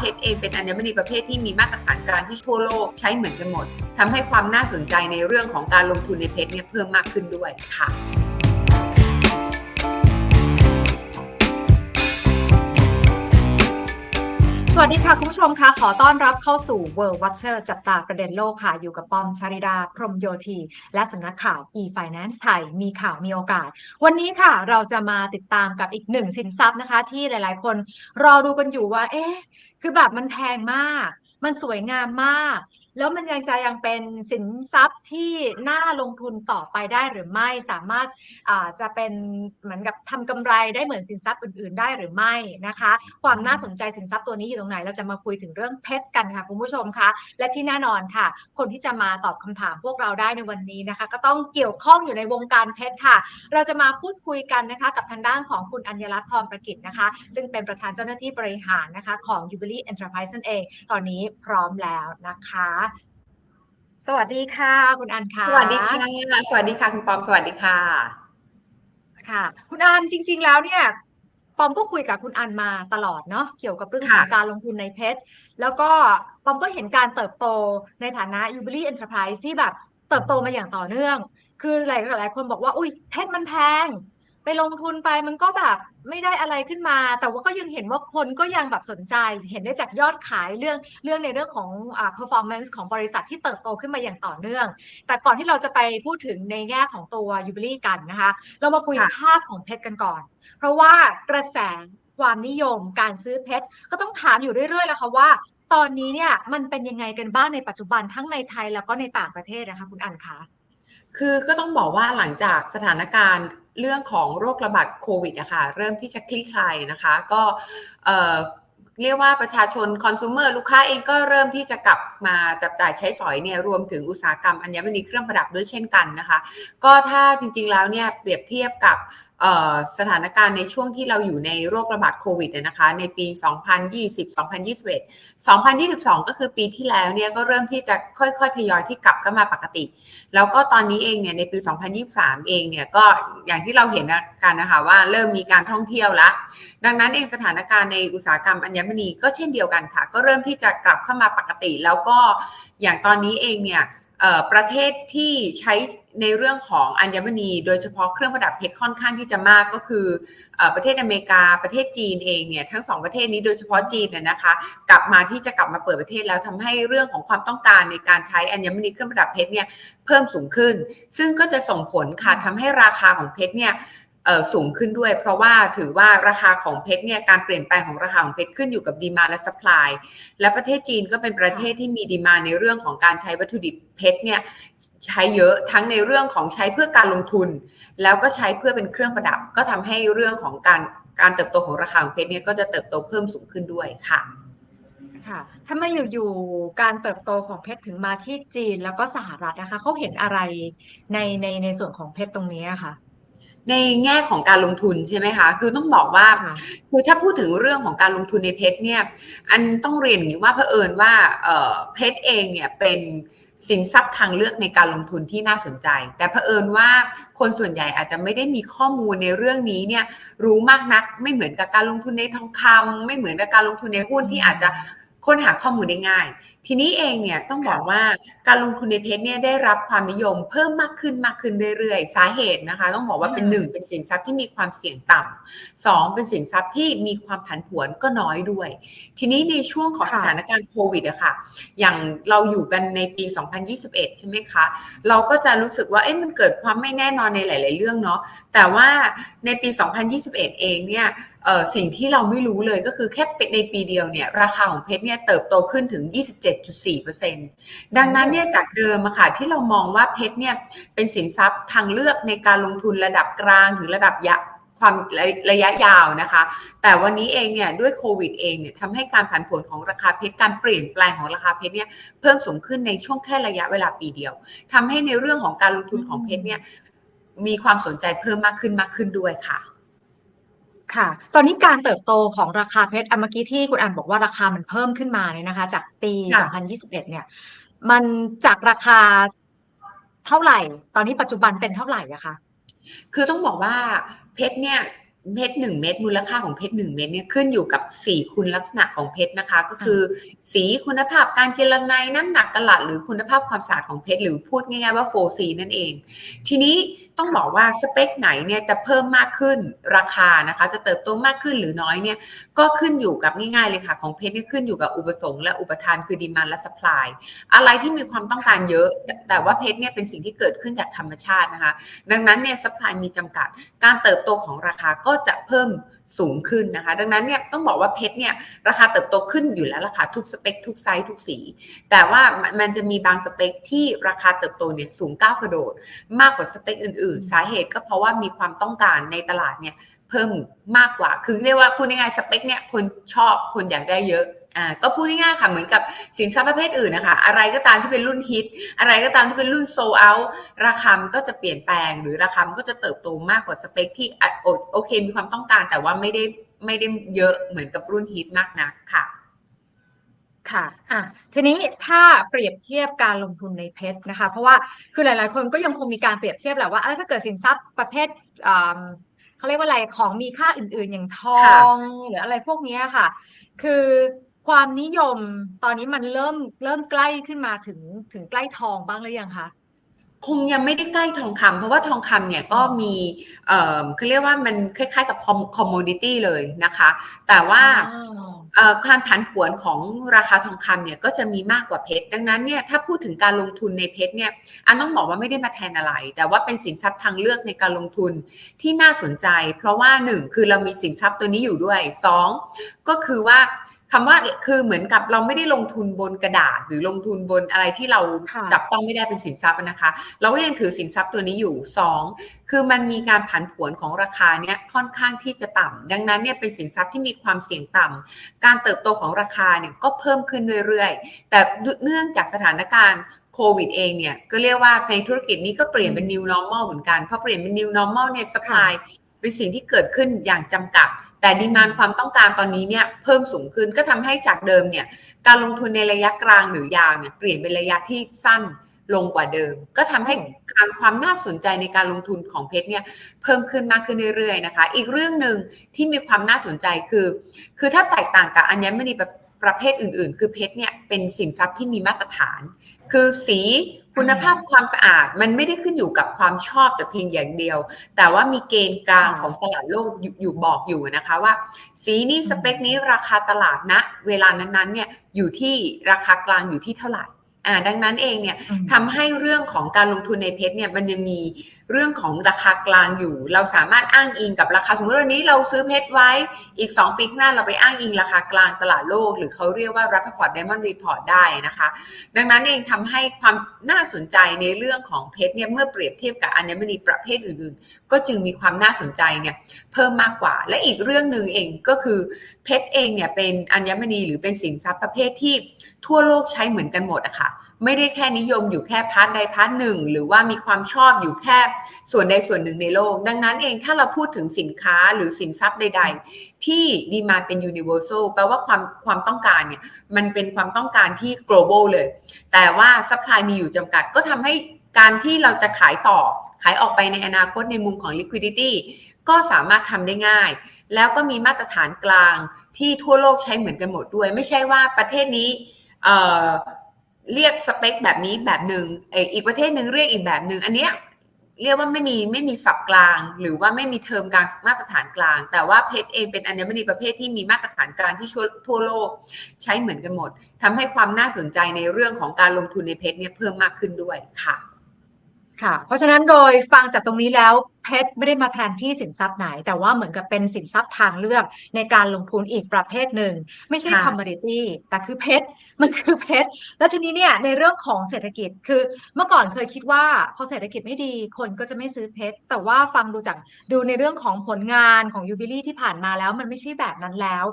เพชรเองเป็นอัญมณีประเภทที่มีมาตรฐานการที่ทั่วโลกใช้เหมือนกันหมดทำให้ความน่าสนใจในเรื่องของการลงทุนในเพชรเนี่ยเพิ่มมากขึ้นด้วยค่ะ สวัสดีค่ะ คุณผู้ชมคะขอต้อนรับเข้าสู่ World Watcher จับตาประเด็นโลกค่ะ อยู่กับปอมชาริดา พรหมโยธี และสำนักข่าว e-finance ไทย มีข่าวมีโอกาส วันนี้ค่ะ เราจะมาติดตามกับอีกหนึ่งสินทรัพย์นะคะ ที่หลายๆ คนรอดูกันอยู่ว่า เอ๊ะ คือแบบมันแพงมาก มันสวยงามมาก แล้วมันยังจะยังเป็นสินทรัพย์ที่น่าลงทุนต่อไปได้หรือไม่สามารถาจะเป็นเหมือนกับทำกำไรได้เหมือนสินทรัพย์อื่น ๆ ได้หรือไม่นะคะ ความน่าสนใจสินทรัพย์ตัวนี้อยู่ตรงไหน เราจะมาคุยถึงเรื่องเพชรกันค่ะคุณผู้ชมคะและที่แน่นอนค่ะ คนที่จะมาตอบคำถามพวกเราได้ในวันนี้นะคะ ก็ต้องเกี่ยวข้องอยู่ในวงการเพชรค่ะ เราจะมาพูดคุยกันนะคะกับทางด้านของคุณอัญญรัตน์ทองประกิจนะคะ ซึ่งเป็นประธานเจ้าหน้าที่บริหารนะคะของ Jubilee Enterprise นั่นเอง ตอนนี้พร้อมแล้วนะคะ สวัสดีค่ะ คุณอันค่ะ สวัสดีค่ะ สวัสดีค่ะ คุณปอม สวัสดีค่ะ ค่ะ คุณอันจริง ๆ แล้วเนี่ย ปอมก็คุยกับคุณอันมาตลอดเนาะ เกี่ยวกับเรื่องของค่ะการลงทุนในเพชร แล้วก็ปอมก็เห็นการเติบโตในฐานะ Jubilee Enterprise ที่แบบเติบโตมาอย่างต่อเนื่อง คือหลายหลายคนบอกว่า อุ้ยเพชรมันแพง ไปลงทุนไปมันก็แบบ ไม่ได้อะไรขึ้นมา แต่ว่าก็ยังเห็นว่าคนก็ยังแบบสนใจ เห็นได้จากยอดขายเรื่องเรื่องในเรื่องของอ่า performance ของบริษัทที่เติบโตขึ้นมาอย่างต่อเนื่อง แต่ก่อนที่เราจะไปพูดถึงในแง่ของตัว Jubilee กันนะคะ เรามาคุยค่ะภาพของเพชรกันก่อน เพราะว่ากระแสความนิยมการซื้อเพชรก็ต้องถามอยู่เรื่อยๆแล้วค่ะว่า ตอนนี้เนี่ยมันเป็นยังไงกันบ้างในปัจจุบันทั้งในไทยแล้วก็ในต่างประเทศนะคะคุณอันคะคือก็ต้องบอกว่าหลังจากสถานการณ์ เรื่องของโรคระบาดโควิดอะค่ะเริ่มที่จะคลี่คลายนะคะ ก็เเรียกว่าประชาชนคอน sumer ลูกค้าเองก็เริ่มที่จะกลับมาจับจ่ายใช้สอยเนี่ยรวมถึงอุตสาหกรรมอัญมณีเครื่องประดับด้วยเช่นกันนะคะ ก็ถ้าจริงๆแล้วเนี่ยเปรียบเทียบกับ สถานการณ์ในช่วงที่เราอยู่ในโรคระบาดโควิดเนี่ยนะคะ ในปี 2020 2021 2022 ก็คือปีที่แล้วเนี่ยก็เริ่มที่จะค่อยๆ ทยอยที่กลับเข้ามาปกติ แล้วก็ตอนนี้เองเนี่ยในปี 2023 เองเนี่ยก็อย่างที่เราเห็นกันนะคะว่าเริ่มมีการท่องเที่ยวล้วดังนั้นเองสถานการณ์ในอุตสาหกรรมอัญมณีก็เช่นเดียวกันค่ะ ก็เริ่มที่จะกลับเข้ามาปกติ แล้วก็อย่างตอนนี้เองเนี่ย ประเทศที่ใช้ในเรื่องของอัญมณี โดยเฉพาะเครื่องประดับเพชรค่อนข้างที่จะมากก็คืออประเทศอเมริกาประเทศจีนเองเนี่ยทั้งสองประเทศนี้โดยเฉพาะจีนเนี่ยนะคะ กลับมาที่จะกลับมาเปิดประเทศแล้วทำให้เรื่องของความต้องการในการใช้อัญมณีเครื่องประดับเพชรเนี่ยเพิ่มสูงขึ้น ซึ่งก็จะส่งผลค่ะทำให้ราคาของเพชรเนี่ย สูงขึ้นด้วย เพราะว่าถือว่าราคาของเพชรเนี่ยการเปลี่ยนแปลงของราคาของเพชรขึ้นอยู่กับดีมาและสป라이และประเทศจีนก็เป็นประเทศที่มีดีมาในเรื่องของการใช้วัตถุดิบเพชรเนี่ยใช้เยอะทั้งในเรื่องของใช้เพื่อการลงทุน แล้วก็ใช้เพื่อเป็นเครื่องประดับ ก็ทำให้เรื่องของการการเติบโตของราคาของเพชรเนี่ยก็จะเติบโตเพิ่มสูงขึ้นด้วยค่ะค่ะถ้าไม่อยู่ๆการเติบโตของเพชรถึงมาที่จีนแล้วก็สหรัฐนะคะเขาเห็นอะไรในในในส่วนของเพชรตรงนี้อะค่ะ ในแง่ของการลงทุนใช่ไหมคะ คือต้องบอกว่าค่ะคือถ้าพูดถึงเรื่องของการลงทุนในเพชรเนี่ย อันต้องเรียนอย่างนี้ว่าเผอิญว่าเอ่อเพชรเองเนี่ยเป็นสินทรัพย์ทางเลือกในการลงทุนที่น่าสนใจ แต่เผอิญว่าคนส่วนใหญ่อาจจะไม่ได้มีข้อมูลในเรื่องนี้เนี่ยรู้มากนัก ไม่เหมือนกับการลงทุนในทองคำไม่เหมือนกับการลงทุนในหุ้นที่อาจจะค้นหาข้อมูลได้ง่าย ทีนี้เองเนี่ยต้องบอกว่าการลงทุนในเพชรเนี่ยได้รับความนิยมเพิ่มมากขึ้นมากขึ้นเรื่อยๆ สาเหตุนะคะ ต้องบอกว่าเป็นอืมหนึ่งเป็นสินทรัพย์ที่มีความเสี่ยงต่ำสองเป็นสินทรัพย์ที่มีความผันผวนก็น้อยด้วย ทีนี้ในช่วงของค่ะสถานการณ์โควิดอะค่ะอย่างเราอยู่กันในปี 2021 ใช่ไหมคะ เราก็จะรู้สึกว่าเอ๊ะมันเกิดความไม่แน่นอนในหลาย ๆ เรื่องเนาะแต่ว่าในปี 2021 เองเนี่ยเอ่อสิ่งที่เราไม่รู้เลยก็คือแค่ในปีเดียวเนี่ยราคาของเพชรเนี่ยเติบโตขึ้นถึง7.4%ดังนั้นเนี่ยจากเดิมอะค่ะที่เรามองว่าเพชรเนี่ยเป็นสินทรัพย์ทางเลือกในการลงทุนระดับกลางถึงระดับยะความระยะยาวนะคะ แต่วันนี้เองเนี่ยด้วยโควิดเองเนี่ยทำให้การผันผวนของราคาเพชรการเปลี่ยนแปลงของราคาเพชรเนี่ยเพิ่มสูงขึ้นในช่วงแค่ระยะเวลาปีเดียวทำให้ในเรื่องของการลงทุนของเพชรเนี่ยมีความสนใจเพิ่มมากขึ้นมากขึ้นด้วยค่ะ ค่ะ ตอนนี้การเติบโตของราคาเพชรอะเมื่อกี้ที่คุณอันบอกว่าราคามันเพิ่มขึ้นมาเนี่ยนะคะ จากปี ค่ะ 2021 เนี่ย มันจากราคาเท่าไหร่ ตอนนี้ปัจจุบันเป็นเท่าไหร่อะคะ คือต้องบอกว่าเพชรเนี่ย เพชรหนึ่งเม็ดมูลค่าของเพชรหนึ่งเม็ดเนี่ยขึ้นอยู่กับสีคุณลักษณะของเพชรนะคะ ก็คือสีคุณภาพการเจรไนน้ำหนักกะลัดหรือคุณภาพความสะอาดของเพชรหรือพูดง่ายๆว่า 4C นั่นเอง ทีนี้ต้องบอกว่าสเปคไหนเนี่ยจะเพิ่มมากขึ้นราคานะคะ จะเติบโตมากขึ้นหรือน้อยเนี่ยก็ขึ้นอยู่กับง่ายๆเลยค่ะ ของเพชรเนี่ยขึ้นอยู่กับอุปสงค์และอุปทานคือดีมานและสป라이อะไรที่มีความต้องการเยอะ แต่แต่ว่าเพชรเนี่ยเป็นสิ่งที่เกิดขึ้นจากธรรมชาตินะคะ ดังนั้นเนี่ยสป라이มีจำกัด การเติบโตของราคาก็ จะเพิ่มสูงขึ้นนะคะ ดังนั้นเนี่ยต้องบอกว่าเพชรเนี่ยราคาเติบโตขึ้นอยู่แล้วราคาทุกสเปค ทุกไซส์ทุกสี แต่ว่ามันมันจะมีบางสเปคที่ราคาเติบโตเนี่ยสูงก้าวกระโดด มากกว่าสเปคอื่น ๆ สาเหตุก็เพราะว่ามีความต้องการในตลาดเนี่ยเพิ่มมากกว่า คือเรียกว่าพูดง่ายๆสเปคเนี่ยคนชอบคนอยากได้เยอะ อ่าก็พูดง่ายๆค่ะเหมือนกับสินทรัพย์ประเภทอื่นนะคะ อะไรก็ตามที่เป็นรุ่นฮิต อะไรก็ตามที่เป็นรุ่นโซเอาราคามันก็จะเปลี่ยนแปลง หรือราคามันก็จะเติบโตมากกว่าสเปคที่อะโอโอเคมีความต้องการ แต่ว่าไม่ได้ไม่ได้เยอะเหมือนกับรุ่นฮิตมากนักค่ะค่ะ อะ ทีนี้ถ้าเปรียบเทียบการลงทุนในเพชรนะคะ เพราะว่า คือหลาย ๆ คนก็ยังคงมีการเปรียบเทียบแหละว่าเออถ้าเกิดสินทรัพย์ประเภทอ่าเขาเรียกว่าอะไร ของมีค่าอื่น ๆ อย่างทอค่ะงหรืออะไรพวกเนี้ยค่ะ คือ ความนิยมตอนนี้มันเริ่มเริ่มใกล้ขึ้นมาถึงถึงใกล้ทองบ้างหรือยังคะคงยังไม่ได้ใกล้ทองคำเพราะว่าทองคำเนี่ยก็มีเอ่อเขาเรียกว่ามันคล้าย ๆ กับคอมมูนิตี้เลยนะคะ แต่ว่าอ๋อเอ่อการผันผวนของราคาทองคำเนี่ยก็จะมีมากกว่าเพชรดังนั้นเนี่ยถ้าพูดถึงการลงทุนในเพชรเนี่ยอันต้องบอกว่าไม่ได้มาแทนอะไร แต่ว่าเป็นสินทรัพย์ทางเลือกในการลงทุนที่น่าสนใจ เพราะว่าหนึ่งคือเรามีสินทรัพย์ตัวนี้อยู่ด้วยสองก็คือว่า คำว่าคือเหมือนกับเราไม่ได้ลงทุนบนกระดาษ หรือลงทุนบนอะไรที่เราค่ะจับต้องไม่ได้เป็นสินทรัพย์นะคะ เราก็ยังถือสินทรัพย์ตัวนี้อยู่สองคือมันมีการผันผวนของราคาเนี่ยค่อนข้างที่จะต่ำดังนั้นเนี่ยเป็นสินทรัพย์ที่มีความเสี่ยงต่ำการเติบโตของราคาเนี่ยก็เพิ่มขึ้นเรื่อยๆ แต่เนื่องจากสถานการณ์โควิดเองเนี่ยก็เรียกว่าในธุรกิจนี้ก็เปลี่ยนเป็น new normal เหมือนกันพอเปลี่ยนเป็น new normal เนี่ย supply เป็นสิ่งที่เกิดขึ้นอย่างจำกัด แต่ดีมานความต้องการตอนนี้เนี่ยเพิ่มสูงขึ้นก็ทำให้จากเดิมเนี่ยการลงทุนในระยะกลางหรือยาวเนี่ยเปลี่ยนเป็นระยะที่สั้นลงกว่าเดิม ก็ทำให้การความน่าสนใจในการลงทุนของเพชรเนี่ยเพิ่มขึ้นมากขึ้นเรื่อยๆนะคะ อีกเรื่องหนึ่งที่มีความน่าสนใจคือ คือถ้าแตกต่างกับอัญมณีประประเภทอื่นๆ คือเพชรเนี่ยเป็นสินทรัพย์ที่มีมาตรฐาน คือสี คุณภาพความสะอาดมันไม่ได้ขึ้นอยู่กับความชอบแต่เพียงอย่างเดียว แต่ว่ามีเกณฑ์กลางค่ะของตลาดโลกอยู่อยู่บอกอยู่นะคะว่า สีนี้สเปคนี้ราคาตลาดณเวลานั้นๆเนี่ยอยู่ที่ราคากลางอยู่ที่เท่าไหร่อ่าดังนั้นเองเนี่ยอืมทำให้เรื่องของการลงทุนในเพชรเนี่ยมันยังมี เรื่องของราคากลางอยู่ เราสามารถอ้างอิงกับราคาสมมติวันนี้เราซื้อเพชรไว้อีก 2 ปีข้างหน้าเราไปอ้างอิงราคากลางตลาดโลก หรือเขาเรียกว่า Rappaport Diamond Report ได้นะคะ ดังนั้นเองทำให้ความน่าสนใจในเรื่องของเพชรเนี่ยเมื่อเปรียบเทียบกับอัญมณีประเภทอื่นๆ ก็จึงมีความน่าสนใจเนี่ยเพิ่มมากกว่า และอีกเรื่องหนึ่งเองก็คือเพชรเองเนี่ยเป็นอัญมณีหรือเป็นสินทรัพย์ประเภทที่ทั่วโลกใช้เหมือนกันหมดอะค่ะไม่ได้แค่นิยมอยู่แค่พาร์ทใดพาร์ทหนึ่ง หรือว่ามีความชอบอยู่แค่ส่วนใดส่วนหนึ่งในโลก ดังนั้นเองถ้าเราพูดถึงสินค้าหรือสินทรัพย์ใด ๆ ที่ดีมาเป็น universal แปลว่าความความต้องการเนี่ยมันเป็นความต้องการที่ global เลย แต่ว่า supply มีอยู่จำกัดก็ทำให้การที่เราจะขายต่อขายออกไปในอนาคตในมุมของ liquidity ก็สามารถทำได้ง่าย แล้วก็มีมาตรฐานกลางที่ทั่วโลกใช้เหมือนกันหมดด้วย ไม่ใช่ว่าประเทศนี้ เรียกสเปคแบบนี้แบบหนึ่งเอกอีกประเทศหนึ่งเรียกอีกแบบหนึ่งอันเนี้ยเรียกว่าไม่มีไม่มีศัพท์กลาง หรือว่าไม่มีเทอมกลางมาตรฐานกลาง แต่ว่าเพชรเองเป็นอัญมณีประเภทที่มีมาตรฐานกลางที่ทั่วโลกใช้เหมือนกันหมดทำให้ความน่าสนใจในเรื่องของการลงทุนในเพชรเนี่ยเพิ่มมากขึ้นด้วยค่ะ ค่ะ เพราะฉะนั้นโดยฟังจากตรงนี้แล้ว เพชรไม่ได้มาแทนที่สินทรัพย์ไหน แต่ว่าเหมือนกับเป็นสินทรัพย์ทางเลือกในการลงทุนอีกประเภทหนึ่ง ไม่ใช่ค่ะคอมม o ดิตี้แต่คือเพชรมันคือเพชรแล้วทีนี้เนี่ยในเรื่องของเศรษฐกิจคือเมื่อก่อนเคยคิดว่าพอเศรษฐกิจไม่ดีคนก็จะไม่ซื้อเพชรแต่ว่าฟังดูจากดูในเรื่องของผลงานของยูบิลี่ที่ผ่านมาแล้วมันไม่ใช่แบบนั้นแล้ว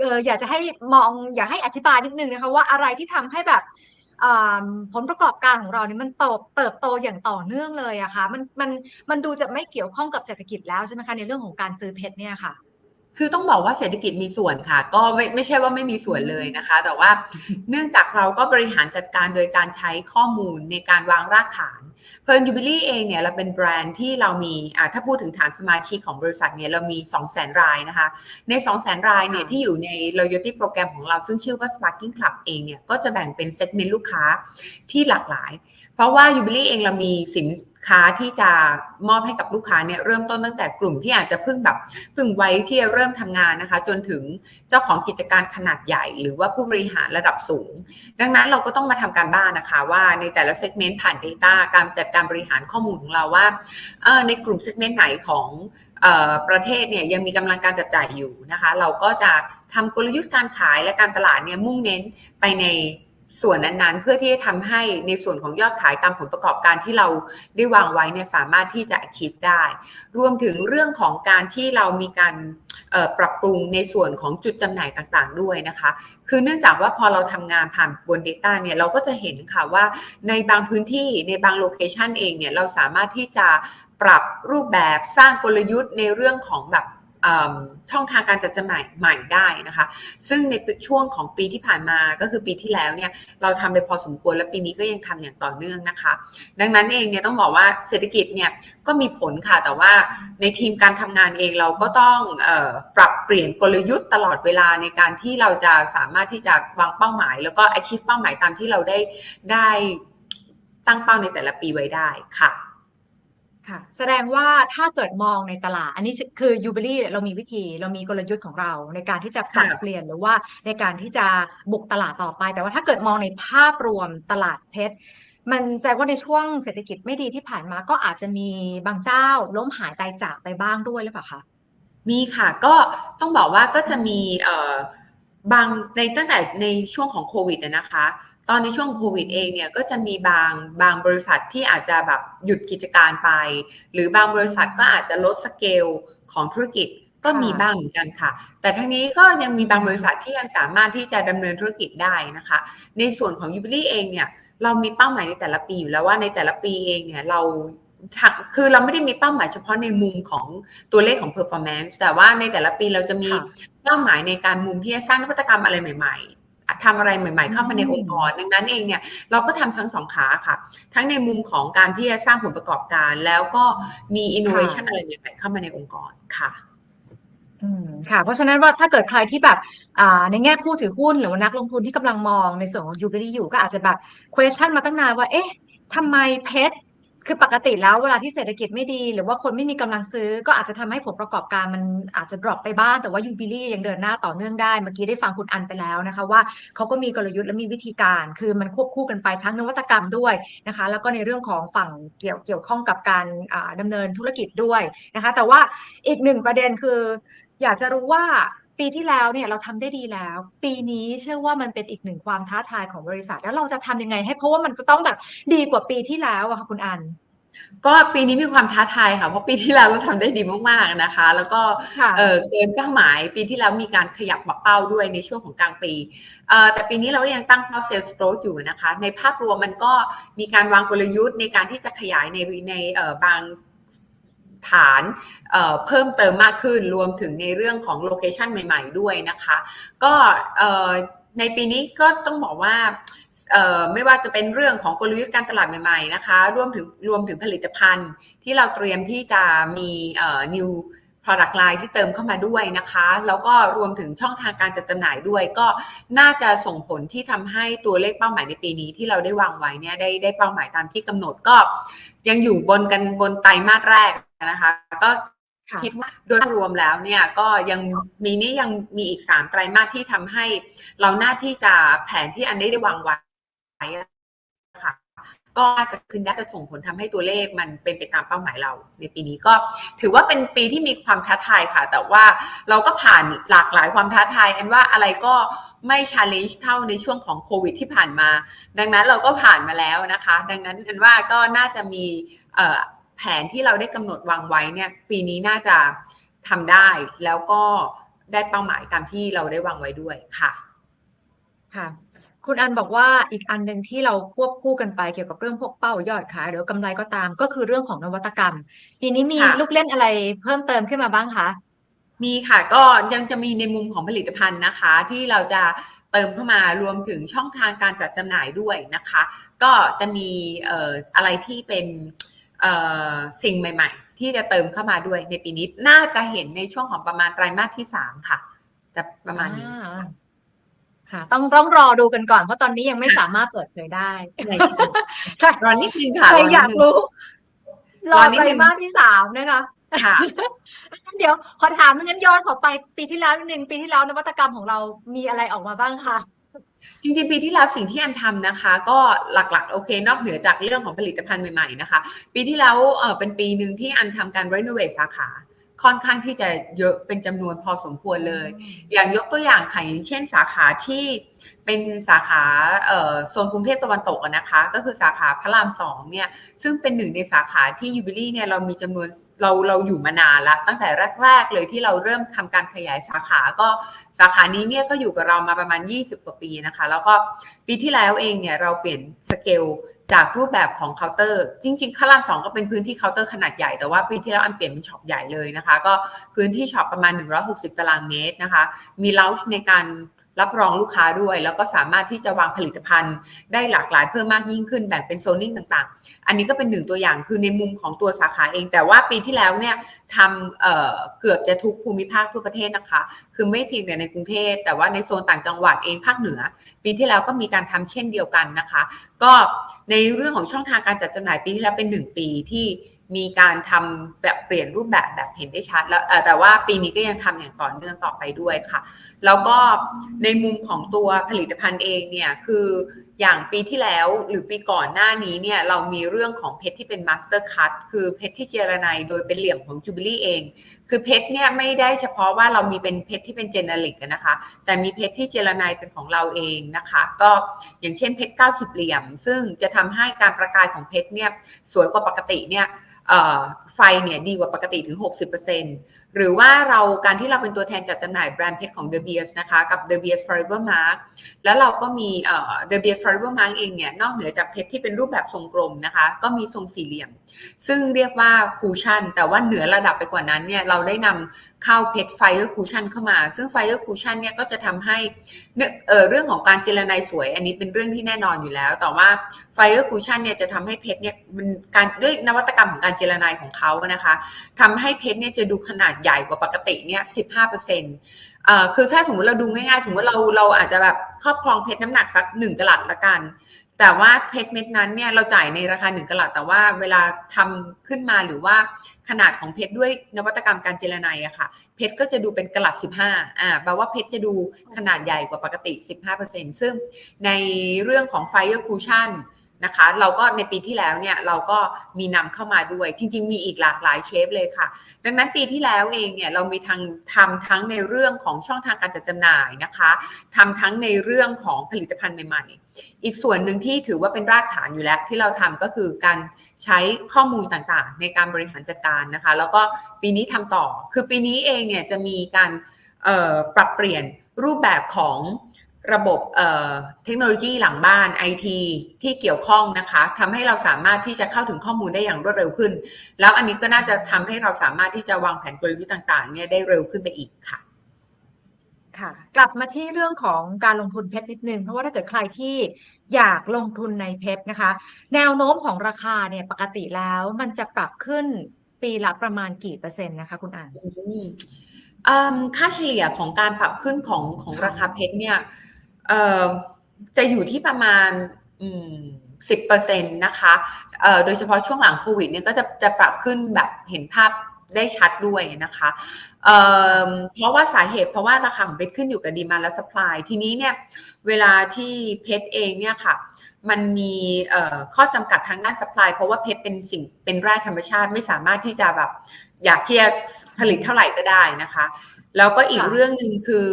เอออยากจะให้มองอยากให้อธิบายนิดนึงนะคะว่าอะไรที่ทำให้แบบอ่า ผลประกอบการของเราเนี่ยมันโตเติบโตอย่างต่อเนื่องเลยอะค่ะมันมันมันดูจะไม่เกี่ยวข้องกับเศรษฐกิจแล้วใช่ไหมคะในเรื่องของการซื้อเพชรเนี่ยค่ะ คือต้องบอกว่าเศรษฐกิจมีส่วนค่ะ ก็ไม่ไม่ใช่ว่าไม่มีส่วนเลยนะคะ แต่ว่าเนื่องจากเราก็บริหารจัดการโดยการใช้ข้อมูลในการวางรากฐานเพลินยูบิลี่เองเนี่ยเราเป็นแบรนด์ที่เรามีอ่าถ้าพูดถึงฐานสมาชิกของบริษัทเนี่ยเรามี 2 0 0 0 0 0รายนะคะ ใน 2 0 0 0 0 0รายเนี่ยค่ะที่อยู่ใน loyalty โปรแกรมของเราซึ่งชื่อว่า Sparking Club เองเนี่ยก็จะแบ่งเป็นเซกเมนต์ลูกค้าที่หลากหลาย เพราะว่ายูบิลี่เองเรามีสิน ค้าที่จะมอบให้กับลูกค้าเนี่ยเริ่มต้นตั้งแต่กลุ่มที่อาจจะเพิ่งแบบเพิ่งไว้ที่จะเริ่มทำงานนะคะ จนถึงเจ้าของกิจการขนาดใหญ่ หรือว่าผู้บริหารระดับสูง ดังนั้นเราก็ต้องมาทำการบ้านนะคะ ว่าในแต่ละเซกเมนต์ผ่าน Data การจัดการบริหารข้อมูลของเราว่าเออในกลุ่มเซกเมนต์ไหนของประเทศเนี่ยยังมีกำลังการจับจ่ายอยู่นะคะ เราก็จะทำกลยุทธ์การขายและการตลาดเนี่ยมุ่งเน้นไปใน ส่วนนั้นๆ เพื่อที่จะทำให้ในส่วนของยอดขายตามผลประกอบการที่เราได้วางไว้เนี่ยสามารถที่จะ achieve ได้ รวมถึงเรื่องของการที่เรามีการปรับปรุงในส่วนของจุดจำหน่ายต่างๆ ด้วยนะคะ คือเนื่องจากว่าพอเราทำงานผ่านบน Data เนี่ยเราก็จะเห็นค่ะว่าในบางพื้นที่ในบางโลเคชันเองเนี่ยเราสามารถที่จะปรับรูปแบบสร้างกลยุทธ์ในเรื่องของแบบ ช่องทางการจัดจำหน่ายใหม่ได้นะคะ ซึ่งในช่วงของปีที่ผ่านมาก็คือปีที่แล้วเนี่ยเราทำไปพอสมควรและปีนี้ก็ยังทำอย่างต่อเนื่องนะคะ ดังนั้นเองเนี่ยต้องบอกว่าเศรษฐกิจเนี่ยก็มีผลค่ะ แต่ว่าในทีมการทำงานเองเราก็ต้องออปรับเปลี่ยนกลยุทธ์ตลอดเวลาในการที่เราจะสามารถที่จะวางเป้าหมาย แล้วก็ achieve เป้าหมายตามที่เราได้ได้ตั้งเป้าในแต่ละปีไว้ได้ค่ะ ค่ะ แสดงว่าถ้าเกิดมองในตลาด อันนี้คือยูเบลี่เรามีวิธีเรามีกลยุทธ์ของเราในการที่จะปรับค่ะ เปลี่ยนหรือว่าในการที่จะบุกตลาดต่อไป แต่ว่าถ้าเกิดมองในภาพรวมตลาดเพชร มันแสดงว่าในช่วงเศรษฐกิจไม่ดีที่ผ่านมาก็อาจจะมีบางเจ้าล้มหายตายจากไปบ้างด้วยหรือเปล่าคะ มีค่ะก็ต้องบอกว่าก็จะมีเอ่อบางในตั้งแต่ในช่วงของโควิดอะนะคะ ตอนในช่วงโควิดเองเนี่ยก็จะมีบางบางบริษัทที่อาจจะแบบหยุดกิจการไป หรือบางบริษัทก็อาจจะลดสเกลของธุรกิจก็มีค่ะบ้างเหมือนกันค่ะ แต่ทั้งนี้ก็ยังมีบางบริษัทที่ยังสามารถที่จะดำเนินธุรกิจได้นะคะ ในส่วนของยูบิลี่เองเนี่ยเรามีเป้าหมายในแต่ละปีอยู่แล้วว่าในแต่ละปีเองเนี่ยเราทำคือเราไม่ได้มีเป้าหมายเฉพาะในมุมของตัวเลขของ performance แต่ว่าในแต่ละปีเราจะมีค่ะเป้าหมายในการมุมที่จะสร้างนวัตกรรมอะไรใหม่ ๆ ทำอะไรใหม่ ๆ เข้ามาในอืมองค์กร ดังนั้นเองเนี่ยเราก็ทำทั้งสองขาค่ะ ทั้งในมุมของการที่จะสร้างผลประกอบการแล้วก็มี innovation อะไรใหม่ๆเข้ามาในองค์กรค่ะอืมค่ะ เพราะฉะนั้นว่าถ้าเกิดใครที่แบบอ่าในแง่ผู้ถือหุ้นหรือว่านักลงทุนที่กำลังมองในส่วนของยูเบ i อยู่ก็อาจจะแบบ question มาตั้งนานว่า เอ๊ะทำไมเพชร คือปกติแล้วเวลาที่เศรษฐกิจไม่ดี หรือว่าคนไม่มีกำลังซื้อ ก็อาจจะทำให้ผลประกอบการมันอาจจะ drop ไปบ้างแต่ว่ายูเบ i ยังเดินหน้าต่อเนื่องได้เมื่อกี้ได้ฟังคุณอันไปแล้วนะคะว่าเขาก็มีกลยุทธ์และมีวิธีการ คือมันควบคู่กันไปทั้งนวัตกรรมด้วยนะคะแล้วก็ในเรื่องของฝั่งเกี่ยวเกี่ยวข้องกับการอ่าดำเนินธุรกิจด้วยนะคะแต่ว่าอีกหนึ่งประเด็นคือ อยากจะรู้ว่า ปีที่แล้วเนี่ยเราทำได้ดีแล้ว ปีนี้เชื่อว่ามันเป็นอีกหนึ่งความท้าทายของบริษัท แล้วเราจะทำยังไงให้เพราะว่ามันจะต้องแบบดีกว่าปีที่แล้วอะค่ะคุณอันก็ปีนี้มีความท้าทายค่ะเพราะปีที่แล้วเราทำได้ดีมากๆนะคะ แล้วก็ค่ะเออเกินเป้าหมาย ปีที่แล้วมีการขยับเป้าด้วยในช่วงของกลางปีเอ่อแต่ปีนี้เราก็ยังตั้งเป้า sales growth อยู่นะคะ ในภาพรวมมันก็มีการวางกลยุทธ์ในการที่จะขยายในในเอ่อบาง ฐานเเพิ่มเติมมากขึ้นรวมถึงในเรื่องของโลเคชันใหม่ ๆ ด้วยนะคะ ก็ในปีนี้ก็ต้องบอกว่าไม่ว่าจะเป็นเรื่องของกลยุทธ์การตลาดใหม่ๆนะคะรวมถึงรวมถึงผลิตภัณฑ์ที่เราเตรียมที่จะมี new product line ที่เติมเข้ามาด้วยนะคะ แล้วก็รวมถึงช่องทางการจัดจำหน่ายด้วย ก็น่าจะส่งผลที่ทำให้ตัวเลขเป้าหมายในปีนี้ที่เราได้วางไว้เนี่ยได้ได้เป้าหมายตามที่กำหนดก็ ยังอยู่บนกันบนไตรมาสแรกนะคะ ก็ค่ะคิดว่าโดยรวมแล้วเนี่ยก็ยังมีนี่ยังมีอีกสามไตรมาสที่ทำให้เราหน้าที่จะแผนที่อันได้ได้วางไว้อะค่ะ ก็น่าจะขึ้นได้จะส่งผลทำให้ตัวเลขมันเป็นไปตามเป้าหมายเรา ในปีนี้ก็ถือว่าเป็นปีที่มีความท้าทายค่ะ แต่ว่าเราก็ผ่านหลากหลายความท้าทายอันว่าอะไรก็ไม่ challenge เท่าในช่วงของโควิดที่ผ่านมา ดังนั้นเราก็ผ่านมาแล้วนะคะ ดังนั้นอันว่าก็น่าจะมีแผนที่เราได้กำหนดวางไว้เนี่ยปีนี้น่าจะทำได้แล้วก็ได้เป้าหมายตามที่เราได้วางไว้ด้วยค่ะ ค่ะ คุณอันบอกว่าอีกอันหนึ่งที่เราควบคู่กันไปเกี่ยวกับเรื่องพวกเป้ายอดขายหรือกำไรก็ตาม ก็คือเรื่องของนวัตกรรม ปีนี้มีค่ะลูกเล่นอะไรเพิ่มเติมขึ้นมาบ้างคะมีค่ะก็ยังจะมีในมุมของผลิตภัณฑ์นะคะ ที่เราจะเติมเข้ามารวมถึงช่องทางการจัดจำหน่ายด้วยนะคะ ก็จะมีเอ่ออะไรที่เป็นเอ่อสิ่งใหม่ ๆ ที่จะเติมเข้ามาด้วยในปีนี้น่าจะเห็นในช่วงของประมาณไตรมาสที่สามค่ะจะประมาณนี้อ่า ค่ะต้องต้องรอดูกันก่อน เพราะตอนนี้ยังไม่ค่ะสามารถเปิดเผยได้ใช่ใช่รอนิดนึงค่ะใครรนิดนึงอยากรู้รรออนิดไตรนึงมาสที่สามนะคะค่ะเดี๋ยวขอถามงั้นย้อนขอไปปีที่แล้วนิดนึงปีที่แล้วนวัตกรรมของเรามีอะไรออกมาบ้างคะจริงๆ ปีที่แล้วสิ่งที่อันทำนะคะ ก็หลักๆ โอเค นอกเหนือจากเรื่องของผลิตภัณฑ์ใหม่ๆนะคะ ปีที่แล้วเออเป็นปีหนึ่งที่อันทำการรีโนเวทสาขา ค่อนข้างที่จะเยอะเป็นจำนวนพอสมควรเลย อย่างยกตัวอย่างค่ะอย่างเช่นสาขาที่ เป็นสาขาโซนกรุงเทพตะวันตกนะคะ ก็คือสาขาพระรามสองเนี่ยซึ่งเป็นหนึ่งในสาขาที่ยูบิลี่เนี่ยเรามีจำนวนเราเราอยู่มานานละตั้งแต่แรกๆเลยที่เราเริ่มทำการขยายสาขาก็สาขานี้เนี่ยก็อยู่กับเรามาประมาณ 20 กว่าปีนะคะ แล้วก็ปีที่แล้วเองเนี่ยเราเปลี่ยนสเกลจากรูปแบบของเคาน์เตอร์ จริงๆพระรามสองก็เป็นพื้นที่เคาน์เตอร์ขนาดใหญ่แต่ว่าปีที่แล้วอันเปลี่ยนเป็นช็อปใหญ่เลยนะคะ ก็พื้นที่ช็อปประมาณ 160 ตารางเมตรนะคะ มีเลาจ์ในการ รับรองลูกค้าด้วย แล้วก็สามารถที่จะวางผลิตภัณฑ์ ได้หลากหลายเพิ่มมากยิ่งขึ้นแบ่งเป็นโซนิ่งต่างๆ อันนี้ก็เป็นหนึ่งตัวอย่างคือในมุมของตัวสาขาเอง แต่ว่าปีที่แล้วเนี่ยทำเเกือบจะทุกภูมิภาคทั่วประเทศนะคะ คือไม่เพียงแต่ในกรุงเทพแต่ว่าในโซนต่างจังหวัดเองภาคเหนือ ปีที่แล้วก็มีการทำเช่นเดียวกันนะคะ ก็ในเรื่องของช่องทางการจัดจำหน่ายปีที่แล้วเป็นหนึ่งปีที่ มีการทำแบบเปลี่ยนรูปแบบแบบเห็นได้ชัดแล้วแต่ว่าปีนี้ก็ยังทำอย่างต่อเนื่องต่อไปด้วยค่ะ แล้วก็ในมุมของตัวผลิตภัณฑ์เองเนี่ยคืออย่างปีที่แล้วหรือปีก่อนหน้านี้เนี่ยเรามีเรื่องของเพชรที่เป็นมาสเตอร์คัตคือเพชรที่เจรไนโดยเป็นเหลี่ยมของจูบิลี่เอง คือเพชรเนี่ยไม่ได้เฉพาะว่าเรามีเป็นเพชรที่เป็นเจเนริกนะคะ แต่มีเพชรที่เจรไนเป็นของเราเองนะคะ ก็อย่างเช่นเพชร90 เหลี่ยม ซึ่งจะทำให้การประกายของเพชรเนี่ยสวยกว่าปกติเนี่ย ไฟเนี่ยดีกว่าปกติถึง 60%หรือว่าเราการที่เราเป็นตัวแทนจัดจำหน่ายแบรนด์เพชรของ The Beers นะคะ กับ The Beers Forever Mark แล้วเราก็มีเอ่อ The Beers Forever Mark เองเนี่ยนอกเหนือจากเพชรที่เป็นรูปแบบทรงกลมนะคะ ก็มีทรงสี่เหลี่ยม ซึ่งเรียกว่าคูชั่น แต่ว่าเหนือระดับไปกว่านั้นเนี่ยเราได้นำเข้าเพชรไฟเออร์คูชั่นเข้ามา ซึ่งไฟเออร์คูชั่นเนี่ยก็จะทำให้เออเรื่องของการเจรไนสวย อันนี้เป็นเรื่องที่แน่นอนอยู่แล้ว แต่ว่าไฟเออร์คูชั่นเนี่ยจะทำให้เพชรเนี่ยมันการด้วยนวัตกรรมของการเจรไนของเขานะคะทำให้เพชรเนี่ยจะดูขนาดใหญ่กว่าปกติเนี่ย15เปอร์เซ็นต์เอ่อคือถ้าสมมติเราดูง่ายๆ สมมติเราเราอาจจะแบบครอบครองเพชรน้ำหนักสักหนึ่งกะลัดละกัน แต่ว่าเพชรเม็ดนั้นเนี่ยเราจ่ายในราคาหนึ่งกะลัดแต่ว่าเวลาทำขึ้นมาหรือว่าขนาดของเพชรด้วยนวัตกรรมการเจรไนอะค่ะ เพชรก็จะดูเป็นกะลัด 15อ่าแปลว่าเพชรจะดูขนาดใหญ่กว่าปกติ 15%ซึ่งในเรื่องของ Fire Cushion น นะคะ เราก็ในปีที่แล้วเนี่ยเราก็มีนำเข้ามาด้วย จริง ๆ มีอีกหลากหลายเชฟเลยค่ะ ดังนั้นปีที่แล้วเองเนี่ยเรามีทางทำทั้งในเรื่องของช่องทางการจัดจำหน่ายนะคะทำทั้งในเรื่องของผลิตภัณฑ์ใหม่ๆ อีกส่วนหนึ่งที่ถือว่าเป็นรากฐานอยู่แล้วที่เราทำก็คือการใช้ข้อมูลต่างๆ ในการบริหารจัดการนะคะ แล้วก็ปีนี้ทำต่อ คือปีนี้เองเนี่ยจะมีการปรับเปลี่ยนรูปแบบของ ระบบเอ่อเทคโนโลยีหลังบ้านไอทีที่เกี่ยวข้องนะคะทำให้เราสามารถที่จะเข้าถึงข้อมูลได้อย่างรวดเร็วขึ้น แล้วอันนี้ก็น่าจะทำให้เราสามารถที่จะวางแผนกลยุทธ์ต่างๆเนี่ยได้เร็วขึ้นไปอีกค่ะค่ะกลับมาที่เรื่องของการลงทุนเพชรนิดนึง เพราะว่าถ้าเกิดใครที่อยากลงทุนในเพชรนะคะ แนวโน้มของราคาเนี่ยปกติแล้วมันจะปรับขึ้นปีละประมาณกี่เปอร์เซ็นต์นะคะ คุณอ่านอืมเอิ่มค่าเฉลี่ยของการปรับขึ้นของของค่ะราคาเพชรเนี่ย เอ่อจะอยู่ที่ประมาณสิบเปอร์เซ็นต์นะคะเอ่อโดยเฉพาะช่วงหลังโควิดเนี่ยก็จะจะปรับขึ้นแบบเห็นภาพได้ชัดด้วยนะคะเอ่อเพราะว่าสาเหตุเพราะว่าราคาของเพชรขึ้นอยู่กับดีมาและสป라이ทีนี้เนี่ยเวลาที่เพชรเองเนี่ยค่ะ มันมีเอ่อข้อจำกัดทางด้านสป라이เพราะว่าเพชรเป็นสิ่งเป็นแร่ธรรมชาติไม่สามารถที่จะแบบอยากที่จะผลิตเท่าไหร่ก็ได้นะคะ แล้วก็อีกเรื่องหนึ่งคือ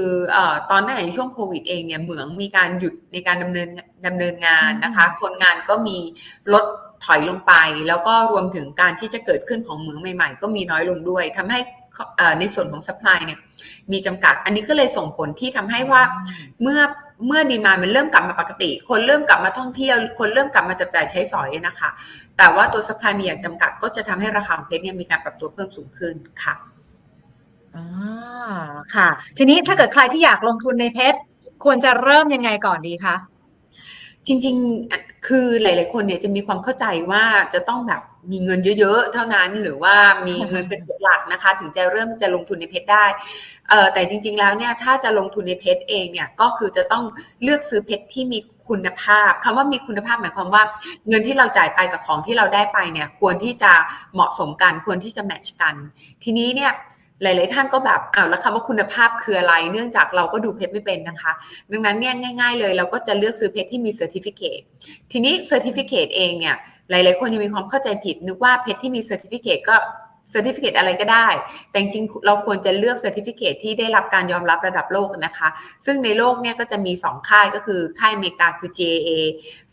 ตอนตั้งช่วงโควิดเองเนี่ยเหมืองมีการหยุดในการดำเนินดำเนินงานนะคะ คนงานก็มีลดถอยลงไป แล้วก็รวมถึงการที่จะเกิดขึ้นของเหมืองใหม่ ๆ ก็มีน้อยลงด้วย ทำให้ในส่วนของ supply เนี่ยมีจำกัด อันนี้ก็เลยส่งผลที่ทำให้ว่าเมื่อเมื่อดีมามันเริ่มกลับมาปกติ คนเริ่มกลับมาท่องเที่ยว คนเริ่มกลับมาจับจ่ายใช้สอยนะคะ แต่ว่าตัว supply มีอย่างจำกัด ก็จะทำให้ราคาเพชรเนี่ยมีการปรับตัวเพิ่มสูงขึ้นค่ะ อ่าค่ะ ทีนี้ถ้าเกิดใครที่อยากลงทุนในเพชรควรจะเริ่มยังไงก่อนดีคะ จริงๆ คือหลาย ๆ คนเนี่ยจะมีความเข้าใจว่าจะต้องแบบมีเงินเยอะๆ เท่านั้นหรือว่ามีเงินเป็นหลักนะคะ ถึงจะเริ่มจะลงทุนในเพชรได้เออแต่จริง ๆ แล้วเนี่ยถ้าจะลงทุนในเพชรเองเนี่ยก็คือจะต้องเลือกซื้อเพชรที่มีคุณภาพคำว่ามีคุณภาพหมายความว่า เงินที่เราจ่ายไปกับของที่เราได้ไปเนี่ยควรที่จะเหมาะสมกันควรที่จะแมทช์กัน ทีนี้เนี่ย หลาย ๆ ท่านก็แบบอ้าวแล้วคำว่าคุณภาพคืออะไร เนื่องจากเราก็ดูเพชรไม่เป็นนะคะ ดังนั้นเนี่ยง่าย ๆ เลยเราก็จะเลือกซื้อเพชรที่มีเซอร์ติฟิเคตทีนี้เซอร์ติฟิเคตเองเนี่ยหลาย ๆ คนยังมีความเข้าใจผิดนึกว่าเพชรที่มีเซอร์ติฟิเคตก็ เซอร์ติฟิเคตอะไรก็ได้ แต่จริงเราควรจะเลือกเซอร์ติฟิเคตที่ได้รับการยอมรับระดับโลกนะคะ ซึ่งในโลกเนี่ยก็จะมี 2 ค่ายก็คือค่ายอเมริกาคือ ja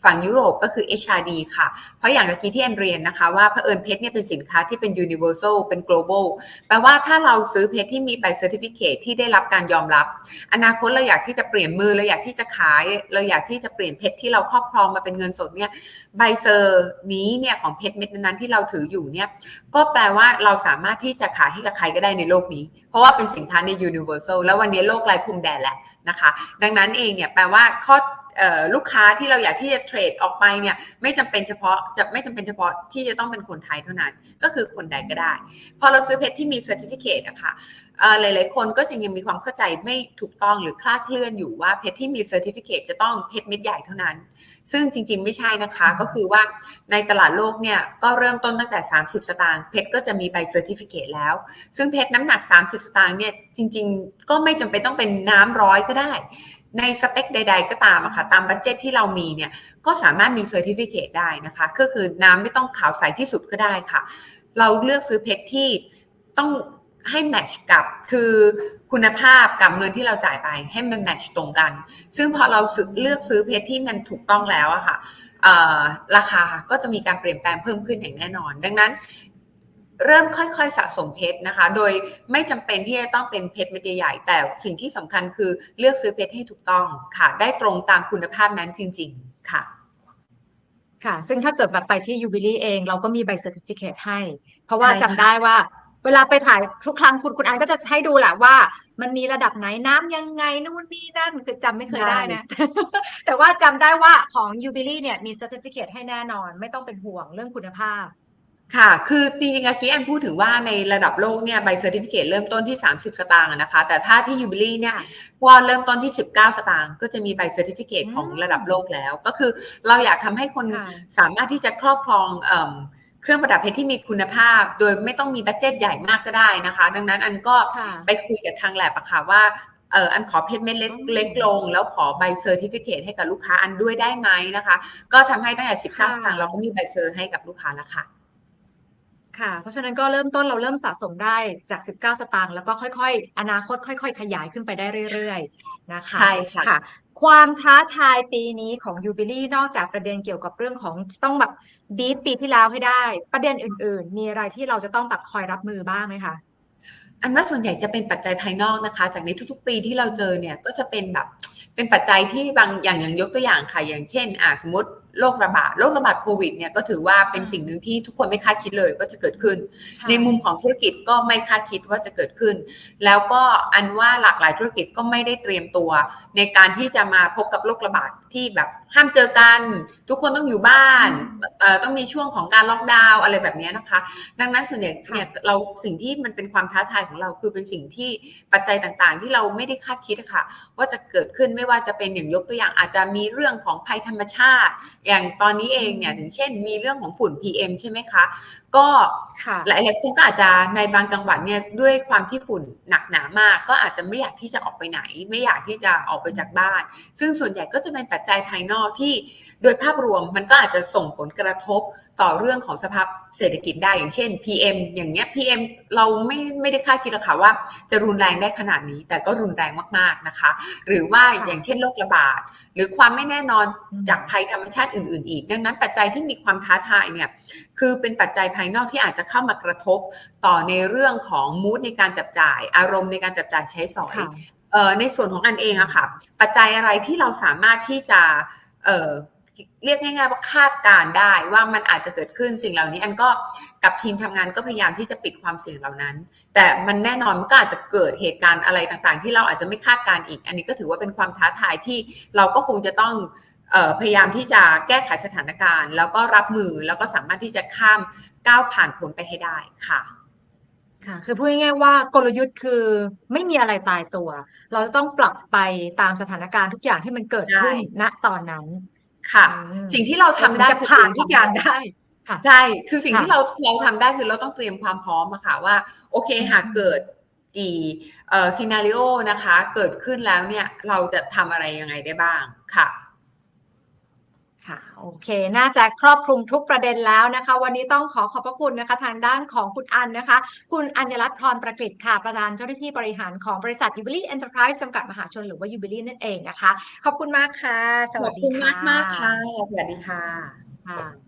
ฝั่งยุโรปก็คือ HRD ค่ะ เพราะอย่างเมื่อกี้ที่แอนเรียนนะคะ ว่าเผอิญเพชรเนี่ยเป็นสินค้าที่เป็น universal เป็น global แปลว่าถ้าเราซื้อเพชรที่มีใบเซอร์ติฟิเคตที่ได้รับการยอมรับ อนาคตเราอยากที่จะเปลี่ยนมือเราอยากที่จะขาย เราอยากที่จะเปลี่ยนเพชรที่เราครอบครองมาเป็นเงินสดเนี่ยใบเซอร์นี้เนี่ยของเพชรเม็ดนั้นที่เราถืออยู่เนี่ยก็แปลว่าเราสามารถที่จะขายให้กับใครก็ได้ในโลกนี้ เพราะว่าเป็นสินค้าใน universal แล้ววันนี้โลกไร้พรมแดนแหละนะคะ ดังนั้นเองเนี่ยแปลว่าข้อ ลูกค้าที่เราอยากที่จะเทรดออกไปเนี่ยไม่จำเป็นเฉพาะจะไม่จำเป็นเฉพาะที่จะต้องเป็นคนไทยเท่านั้น ก็คือคนใดก็ได้ พอเราซื้อเพชรที่มีเซอร์ติฟิเคตอะค่ะเอ่อหลาย ๆ คนก็จะยังมีความเข้าใจไม่ถูกต้องหรือคลาดเคลื่อนอยู่ว่าเพชรที่มีเซอร์ติฟิเคตจะต้องเพชรเม็ดใหญ่เท่านั้น ซึ่งจริง ๆ ไม่ใช่นะคะก็คือว่าในตลาดโลกเนี่ยก็เริ่มต้นตั้งแต่ 30 สตางค์เพชรก็จะมีใบเซอร์ติฟิเคตแล้ว ซึ่งเพชรน้ำหนัก 30 สตางค์เนี่ยจริง ๆ ก็ไม่จำเป็นต้องเป็นน้ำร้อยก็ได้ ในสเปคใด ๆ ก็ตามอะค่ะตามบัตเจตที่เรามีเนี่ยก็สามารถมีเซอร์ติฟิเคตได้นะคะ ก็คือน้ำไม่ต้องขาวใสที่สุดก็ได้ค่ะ เราเลือกซื้อเพชรที่ต้องให้แมทช์กับคือคุณภาพกับเงินที่เราจ่ายไปให้มันแมทช์ตรงกัน ซึ่งพอเราเลือกซื้อเพชรที่มันถูกต้องแล้วอะค่ะเอ่อราคาก็จะมีการเปลี่ยนแปลงเพิ่มขึ้นอย่างแน่นอน ดังนั้น เริ่มค่อยๆสะสมเพชรนะคะ โดยไม่จำเป็นที่จะต้องเป็นเพชรเม็ดใหญ่ๆแต่สิ่งที่สำคัญคือเลือกซื้อเพชรให้ถูกต้องค่ะ ได้ตรงตามคุณภาพนั้นจริง ๆ ค่ะ ค่ะ ซึ่งถ้าเกิดแบบไปที่ยูบิลี่เอง เราก็มีใบเซอร์ติฟิเคตให้ เพราะว่าใช่จำค่ะได้ว่า เวลาไปถ่ายทุกครั้งคุณคุณอันก็จะให้ดูแหละว่า มันมีระดับไหนน้ำยังไงนู่นนี่นั่นคือจำไม่เคยได้นะ แต่ว่าจำได้ว่าของยูบิลี่เนี่ยมีเซอร์ติฟิเคตให้แน่นอน ไม่ต้องเป็นห่วงเรื่องคุณภาพ ค่ะ คือจริงๆเมื่อกี้แอนพูดถึงว่าในระดับโลกเนี่ยใบเซอร์ติฟิเคตเริ่มต้นที่ 30 สตางค์อะนะคะ แต่ถ้าที่ยูบิลี่เนี่ยค่ะก็เริ่มต้นที่ 19 สตางค์ก็จะมีใบเซอร์ติฟิเคตอืมของระดับโลกแล้ว ก็คือเราอยากทำให้คนค่ะสามารถที่จะครอบครองเอิ่มเครื่องประดับเพชรที่มีคุณภาพ โดยไม่ต้องมีบัตเจ็ตใหญ่มากก็ได้นะคะ ดังนั้นอันก็ค่ะไปคุยกับทางแลบอะค่ะว่าเอออันขอเพชรเม็ดเล็กอืมเล็กลง แล้วขอใบเซอร์ติฟิเคตให้กับลูกค้าอันด้วยได้ไหมนะคะ ก็ทำให้ตั้งแต่19สค่ะตางค์เราก็มีใบเซอร์ให้กับลูกค้าแล้วค่ะ ค่ะ เพราะฉะนั้นก็เริ่มต้นเราเริ่มสะสมได้จาก 19 สตางค์แล้วก็ค่อยๆ อนาคตค่อย ๆ ขยายขึ้นไปได้เรื่อยๆ นะคะใช่ค่ะค่ะความท้าทายปีนี้ของยูบิลี่นอกจากประเด็นเกี่ยวกับเรื่องของต้องแบบบีทปีที่แล้วให้ได้ ประเด็นอื่น ๆ มีอะไรที่เราจะต้องแบบคอยรับมือบ้างไหมคะอันว่าส่วนใหญ่จะเป็นปัจจัยภายนอกนะคะ จากในทุกๆ ปีที่เราเจอเนี่ยก็จะเป็นแบบเป็นปัจจัยที่บางอย่างอย่างยกตัวอย่างค่ะอย่างเช่นอ่าสมมติ โรคระบาดโรคระบาดโควิดเนี่ยก็ถือว่าเป็นสิ่งหนึ่งที่ทุกคนไม่คาดคิดเลยว่าจะเกิดขึ้น ในมุมของธุรกิจก็ไม่คาดคิดว่าจะเกิดขึ้น แล้วก็อันว่าหลากหลายธุรกิจก็ไม่ได้เตรียมตัว ในการที่จะมาพบกับโรคระบาดที่แบบห้ามเจอกัน ทุกคนต้องอยู่บ้านเอ่อต้องมีช่วงของการล็อกดาวน์อะไรแบบนี้นะคะ ดังนั้นส่วนใหญ่เนี่ยเราสิ่งที่มันเป็นความท้าทายของเราคือเป็นสิ่งที่ปัจจัยต่างๆ ที่เราไม่ได้คาดคิดอะค่ะ ว่าจะเกิดขึ้นไม่ว่าจะเป็นอย่างยกตัวอย่างอาจจะมีเรื่องของภัยธรรมชาติอย่างตอนนี้เองเนี่ยถึงเช่นมีเรื่องของฝุ่น PM ใช่ไหมคะ ก็ค่ะหลายๆคนก็อาจจะในบางจังหวัดเนี่ยด้วยความที่ฝุ่นหนักหนามาก ก็อาจจะไม่อยากที่จะออกไปไหน ไม่อยากที่จะออกไปจากบ้าน ซึ่งส่วนใหญ่ก็จะเป็นปัจจัยภายนอกที่โดยภาพรวมมันก็อาจจะส่งผลกระทบต่อเรื่องของสภาพเศรษฐกิจได้อย่างเช่น PM อย่างเงี้ย PM เราไม่ไม่ได้คาดคิดหรอกค่ะว่าจะรุนแรงได้ขนาดนี้ แต่ก็รุนแรงมากๆนะคะ หรือว่าค่ะอย่างเช่นโรคระบาด หรือความไม่แน่นอนอืมจากภัยธรรมชาติอื่น ๆ อีก ดังนั้นปัจจัยที่มีความท้าทายเนี่ยคือเป็นปัจจัยภายนอกที่อาจจะเข้ามากระทบต่อในเรื่องของมูดในการจับจ่าย อารมณ์ในการจับจ่ายใช้สอยค่ะเอ่อในส่วนของอันเองอะค่ะ ปัจจัยอะไรที่เราสามารถที่จะเอ่อเรียกง่ายๆว่าคาดการณ์ได้ว่ามันอาจจะเกิดขึ้นสิ่งเหล่านี้ อันก็กับทีมทำงานก็พยายามที่จะปิดความเสี่ยงเหล่านั้น แต่มันแน่นอนมันก็อาจจะเกิดเหตุการณ์อะไรต่างๆ ที่เราอาจจะไม่คาดการณ์อีก อันนี้ก็ถือว่าเป็นความท้าทายที่เราก็คงจะต้องเอ่อ พยายามที่จะแก้ไขสถานการณ์ แล้วก็รับมือแล้วก็สามารถที่จะข้ามก้าวผ่านพ้นไปให้ได้ค่ะค่ะ คือพูดง่ายๆว่ากลยุทธ์คือไม่มีอะไรตายตัว เราจะต้องปรับไปตามสถานการณ์ทุกอย่างที่มันเกิดขึ้นใช่ณตอนนั้น ค่ะอืมสิ่งที่เราทำได้ถึงจะคือผ่านทุกอย่างได้ค่ะใช่ คือสิ่งค่ะที่เราเราทำได้คือเราต้องเตรียมความพร้อมอะค่ะว่า โอเคอืมหากเกิดกี่เอ่อซีนารีโอนะคะ เกิดขึ้นแล้วเนี่ยเราจะทำอะไรยังไงได้บ้างค่ะค่ะ โอเค น่าจะครอบคลุมทุกประเด็นแล้วนะคะ วันนี้ต้องขอขอบพระคุณนะคะ ทางด้านของคุณอันนะคะ คุณอัญรัตน์พรประกฤษค่ะ ประธานเจ้าหน้าที่บริหารของบริษัท Jubilee Enterprise จำกัดมหาชนหรือว่า Jubilee นั่นเองนะคะ ขอบคุณมากค่ะสขวัอสบดีคุณค่ะมากมากๆค่ะ สวัสดีค่ะค่ะ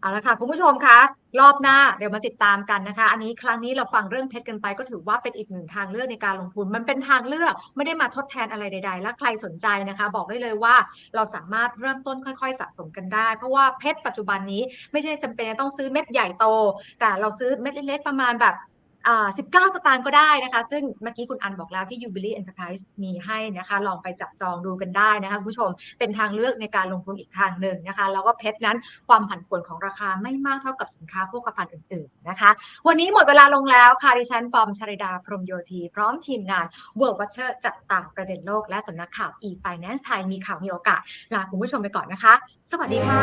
เอาละค่ะคุณผู้ชมคะรอบหน้าเดี๋ยวมาติดตามกันนะคะ อันนี้ครั้งนี้เราฟังเรื่องเพชรกันไป ก็ถือว่าเป็นอีกหนึ่งทางเลือกในการลงทุน มันเป็นทางเลือกไม่ได้มาทดแทนอะไรใด ๆ และใครสนใจนะคะ บอกได้เลยว่าเราสามารถเริ่มต้นค่อย ๆ สะสมกันได้ เพราะว่าเพชรปัจจุบันนี้ไม่ใช่จำเป็นต้องซื้อเม็ดใหญ่โต แต่เราซื้อเม็ดเล็กๆประมาณแบบ 19 สตางค์ก็ได้นะคะ ซึ่งเมื่อกี้คุณอันบอกแล้วที่ Jubilee Enterprise มีให้นะคะ ลองไปจับจองดูกันได้นะคะคุณผู้ชม เป็นทางเลือกในการลงทุนอีกทางหนึ่งนะคะ แล้วก็เพชรนั้นความผันผวนของราคาไม่มากเท่ากับสินค้าโภคภัณฑ์อื่นๆนะคะ วันนี้หมดเวลาลงแล้วค่ะ ดิฉันปอมชริดาพรมโยธีพร้อมทีมงาน World Watcher จับตามประเด็นโลกและสำนักข่าว e-finance ไทยมีข่าวมีโอกาสลาคุณผู้ชมไปก่อนนะคะ สวัสดีค่ะ